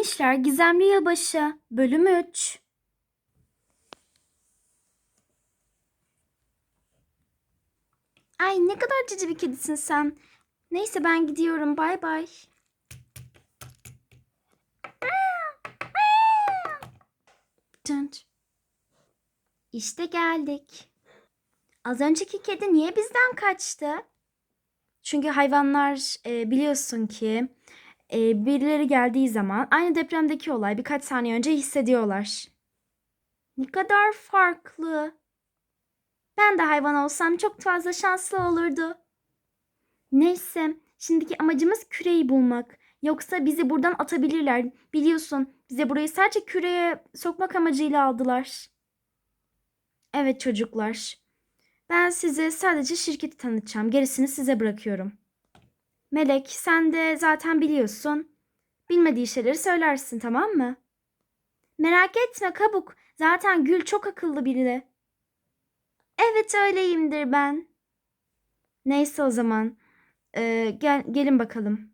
Minişler Gizemli Yılbaşı Bölüm 3 Ay ne kadar cici bir kedisin sen. Neyse ben gidiyorum. Bay bay. İşte geldik. Az önceki kedi niye bizden kaçtı? Çünkü hayvanlar e, biliyorsun ki e, birileri geldiği zaman aynı depremdeki olay birkaç saniye önce hissediyorlar. Ne kadar farklı. Ben de hayvan olsam çok fazla şanslı olurdu. Neyse, şimdiki amacımız küreyi bulmak. Yoksa bizi buradan atabilirler. Biliyorsun, bize burayı sadece küreye sokmak amacıyla aldılar. Evet çocuklar. Ben size sadece şirketi tanıtacağım. Gerisini size bırakıyorum. Melek, sen de zaten biliyorsun. Bilmediği şeyleri söylersin, tamam mı? Merak etme kabuk. Zaten Gül çok akıllı biri. Evet öyleyimdir ben. Neyse o zaman. Ee, gel, gelin bakalım.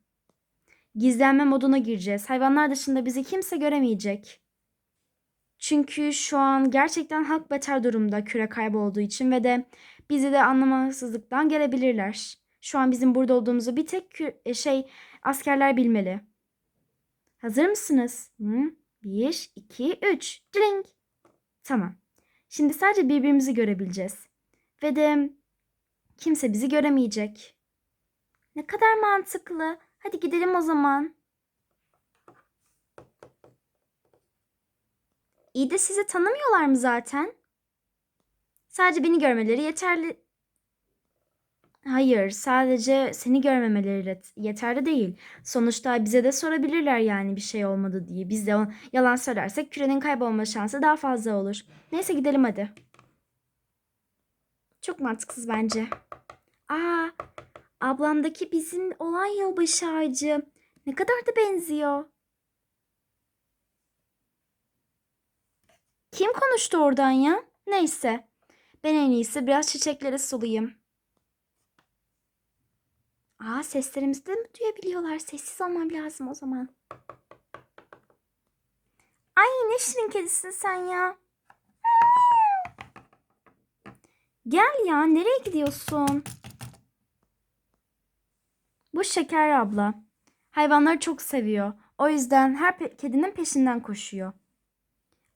Gizlenme moduna gireceğiz. Hayvanlar dışında bizi kimse göremeyecek. Çünkü şu an gerçekten halk beter durumda küre kaybolduğu için ve de bizi de anlamasızlıktan gelebilirler. Şu an bizim burada olduğumuzu bir tek e, şey askerler bilmeli. Hazır mısınız? Hı? Bir, iki, üç. Drink. Tamam. Şimdi sadece birbirimizi görebileceğiz. Ve de kimse bizi göremeyecek. Ne kadar mantıklı. Hadi gidelim o zaman. İyi de sizi tanımıyorlar mı zaten? Sadece beni görmeleri yeterli. Hayır, sadece seni görmemeleri yet- yeterli değil. Sonuçta bize de sorabilirler yani bir şey olmadı diye. Biz de o- yalan söylersek kürenin kaybolma şansı daha fazla olur. Neyse gidelim hadi. Çok mantıksız bence. Aa, ablamdaki bizim olan yılbaşı ağacı. Ne kadar da benziyor. Kim konuştu oradan ya? Neyse. Ben en iyisi biraz çiçekleri sulayayım. Aa seslerimizi de mi duyabiliyorlar? Sessiz olmam lazım o zaman. Ay ne şirin kedisin sen ya. Gel ya nereye gidiyorsun? Bu Şeker abla. Hayvanları çok seviyor. O yüzden her pe- kedinin peşinden koşuyor.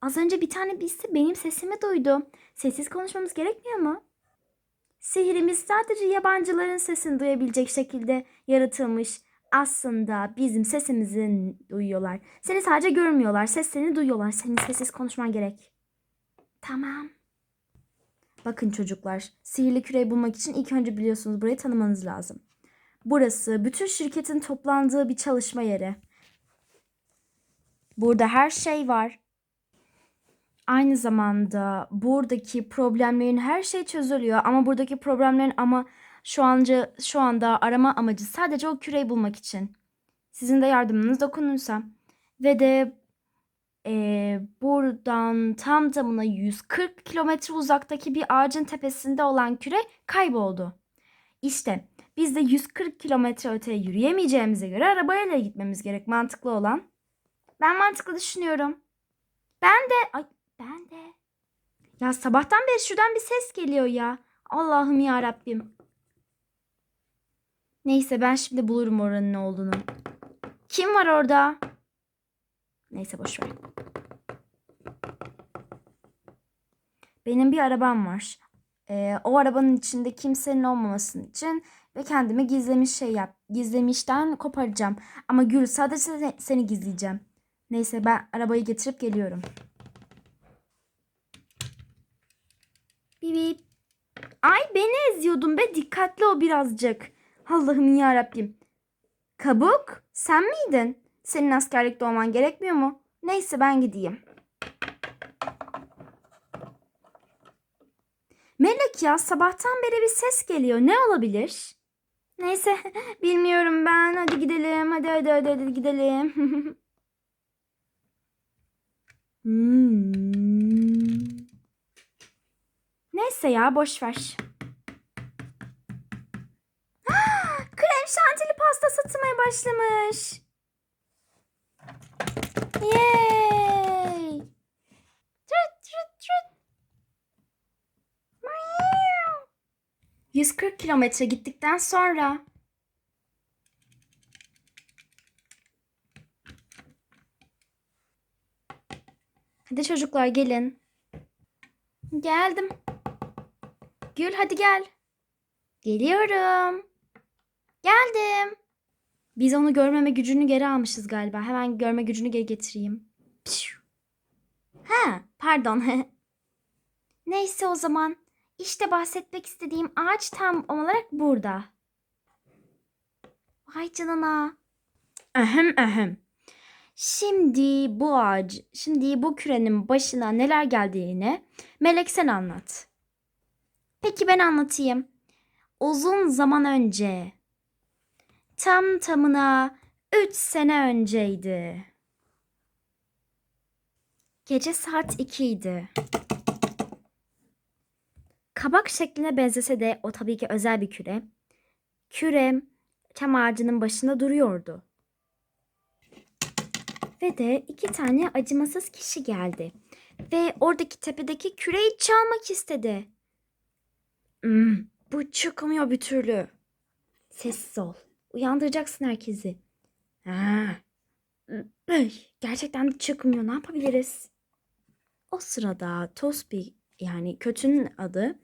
Az önce bir tane birisi benim sesimi duydu. Sessiz konuşmamız gerekmiyor mu? Sihrimiz sadece yabancıların sesini duyabilecek şekilde yaratılmış. Aslında bizim sesimizi duyuyorlar. Seni sadece görmüyorlar. Seslerini duyuyorlar. Senin sessiz konuşman gerek. Tamam. Bakın çocuklar, sihirli küreyi bulmak için ilk önce biliyorsunuz burayı tanımanız lazım. Burası bütün şirketin toplandığı bir çalışma yeri. Burada her şey var. Aynı zamanda buradaki problemlerin her şey çözülüyor ama buradaki problemlerin ama şu anca şu anda arama amacı sadece o küreyi bulmak için. Sizin de yardımınız dokunursa ve de eee, buradan tam tamına 140 kilometre uzaktaki bir ağacın tepesinde olan küre kayboldu. İşte biz de 140 kilometre öteye yürüyemeyeceğimize göre arabayla gitmemiz gerek mantıklı olan. Ben mantıklı düşünüyorum. Ben de ay ben de. Ya sabahtan beri şuradan bir ses geliyor ya. Allah'ım ya Rabbim. Neyse ben şimdi bulurum oranın ne olduğunu. Kim var orada? Neyse boş ver. Benim bir arabam var. Ee, o arabanın içinde kimsenin olmamasının için ve kendimi gizlemiş şey yap. Gizlemişten koparacağım. Ama Gül sadece se- seni gizleyeceğim. Neyse ben arabayı getirip geliyorum. Bip. Ay beni eziyordun be dikkatli ol birazcık. Allah'ım ya Rabbim. Kabuk sen miydin? Senin askerlikte olman gerekmiyor mu? Neyse ben gideyim. Melek ya sabahtan beri bir ses geliyor. Ne olabilir? Neyse bilmiyorum ben. Hadi gidelim. Hadi hadi hadi, hadi gidelim. Hmm. Neyse ya boş ver. Ah, krem şantili pasta satmaya başlamış. Yay! Tüt tüt 140 kilometre gittikten sonra Hadi çocuklar gelin. Geldim. Gül hadi gel. Geliyorum. Geldim. Biz onu görmeme gücünü geri almışız galiba. Hemen görme gücünü geri getireyim. Pişu. Ha, pardon. Neyse o zaman. İşte bahsetmek istediğim ağaç tam olarak burada. Vay canına. Ahem ahem. Şimdi bu ağaç, şimdi bu kürenin başına neler geldiğini Melek sen anlat. Peki ben anlatayım. Uzun zaman önce, tam tamına 3 sene önceydi. Gece saat 2 idi. Kabak şekline benzese de o tabii ki özel bir küre. Küre çam ağacının başında duruyordu. Ve de iki tane acımasız kişi geldi. Ve oradaki tepedeki küreyi çalmak istedi. Hmm, bu çıkmıyor bir türlü. Sessiz ol. Uyandıracaksın herkesi. Ha. Gerçekten de çıkmıyor. Ne yapabiliriz? O sırada Tosbi yani kötünün adı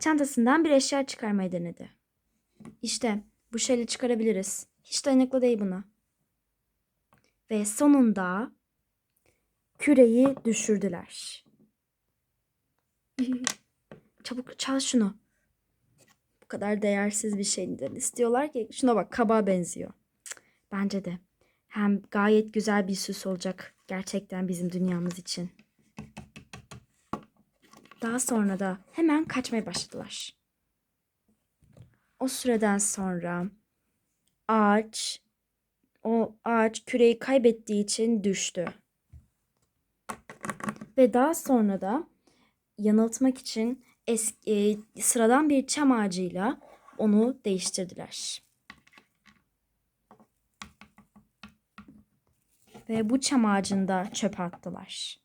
çantasından bir eşya çıkarmayı denedi. İşte bu şeyle çıkarabiliriz. Hiç dayanıklı değil buna. Ve sonunda küreyi düşürdüler. Çabuk çal şunu. Kadar değersiz bir şeyden istiyorlar ki şuna bak kabağa benziyor. Bence de. Hem gayet güzel bir süs olacak gerçekten bizim dünyamız için. Daha sonra da hemen kaçmaya başladılar. O süreden sonra ağaç o ağaç küreyi kaybettiği için düştü. Ve daha sonra da yanıltmak için eski, e, sıradan bir çam ağacıyla onu değiştirdiler. Ve bu çam ağacını da attılar.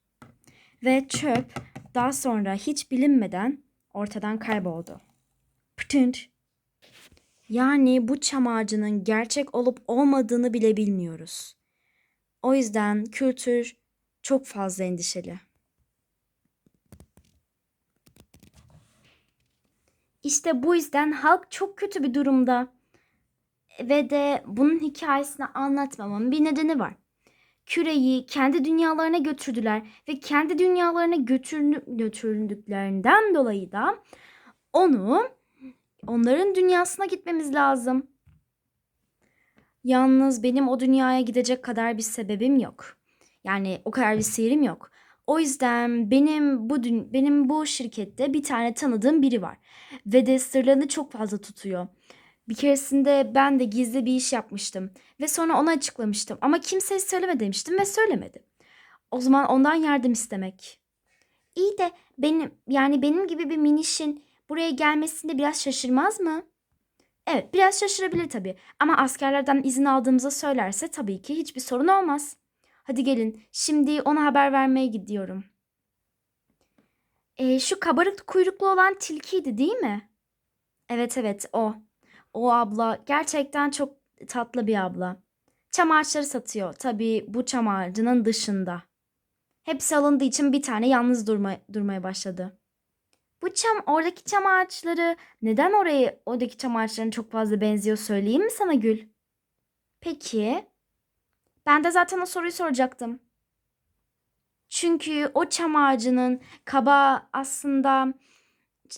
Ve çöp daha sonra hiç bilinmeden ortadan kayboldu. Pıtınç. Yani bu çam ağacının gerçek olup olmadığını bile bilmiyoruz. O yüzden kültür çok fazla endişeli. İşte bu yüzden halk çok kötü bir durumda. Ve de bunun hikayesini anlatmamın bir nedeni var. Küreyi kendi dünyalarına götürdüler ve kendi dünyalarına götürü- götürüldüklerinden dolayı da onu onların dünyasına gitmemiz lazım. Yalnız benim o dünyaya gidecek kadar bir sebebim yok. Yani o kadar bir sihirim yok. O yüzden benim bu benim bu şirkette bir tane tanıdığım biri var ve de sırlarını çok fazla tutuyor. Bir keresinde ben de gizli bir iş yapmıştım ve sonra ona açıklamıştım ama kimseye söyleme demiştim ve söylemedim. O zaman ondan yardım istemek. İyi de benim yani benim gibi bir minişin buraya gelmesinde biraz şaşırmaz mı? Evet, biraz şaşırabilir tabii. Ama askerlerden izin aldığımızı söylerse tabii ki hiçbir sorun olmaz. Hadi gelin, şimdi ona haber vermeye gidiyorum. Ee, şu kabarık kuyruklu olan tilkiydi değil mi? Evet evet o. O abla gerçekten çok tatlı bir abla. Çam ağaçları satıyor. Tabii bu çam ağacının dışında. Hepsi alındığı için bir tane yalnız durma, durmaya başladı. Bu çam, oradaki çam ağaçları neden orayı, oradaki çam ağaçlarına çok fazla benziyor söyleyeyim mi sana Gül? Peki. Ben de zaten o soruyu soracaktım. Çünkü o çam ağacının kaba aslında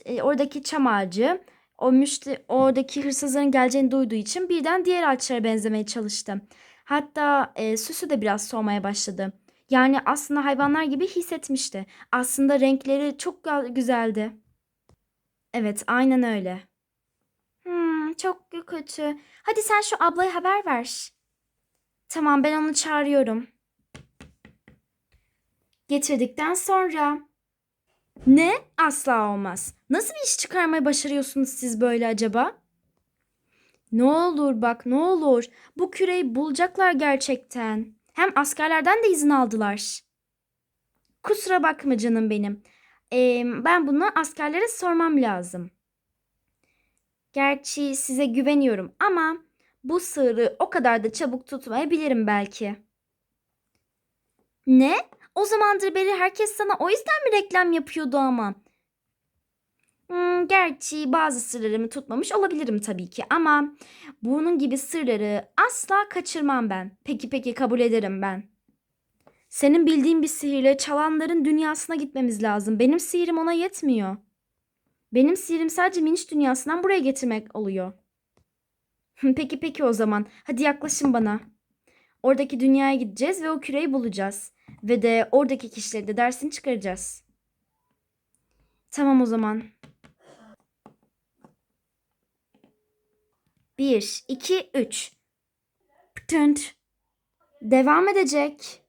e, oradaki çam ağacı o müşteri, oradaki hırsızların geleceğini duyduğu için birden diğer ağaçlara benzemeye çalıştı. Hatta e, süsü de biraz soğumaya başladı. Yani aslında hayvanlar gibi hissetmişti. Aslında renkleri çok güzeldi. Evet, aynen öyle. Hmm, çok kötü. Hadi sen şu ablaya haber ver. Tamam, ben onu çağırıyorum. Getirdikten sonra. Ne? Asla olmaz. Nasıl bir iş çıkarmayı başarıyorsunuz siz böyle acaba? Ne olur bak ne olur. Bu küreyi bulacaklar gerçekten. Hem askerlerden de izin aldılar. Kusura bakma canım benim. Ee, ben bunu askerlere sormam lazım. Gerçi size güveniyorum ama bu sığırı o kadar da çabuk tutmayabilirim belki. Ne? O zamandır beri herkes sana o yüzden mi reklam yapıyordu ama? Hmm, gerçi bazı sırlarımı tutmamış olabilirim tabii ki ama bunun gibi sırları asla kaçırmam ben. Peki peki kabul ederim ben. Senin bildiğin bir sihirle çalanların dünyasına gitmemiz lazım. Benim sihirim ona yetmiyor. Benim sihirim sadece Minç dünyasından buraya getirmek oluyor. Peki peki o zaman. Hadi yaklaşın bana. Oradaki dünyaya gideceğiz ve o küreyi bulacağız. Ve de oradaki kişileri de dersini çıkaracağız. Tamam o zaman. Bir, iki, üç. Pıtınt. Devam edecek.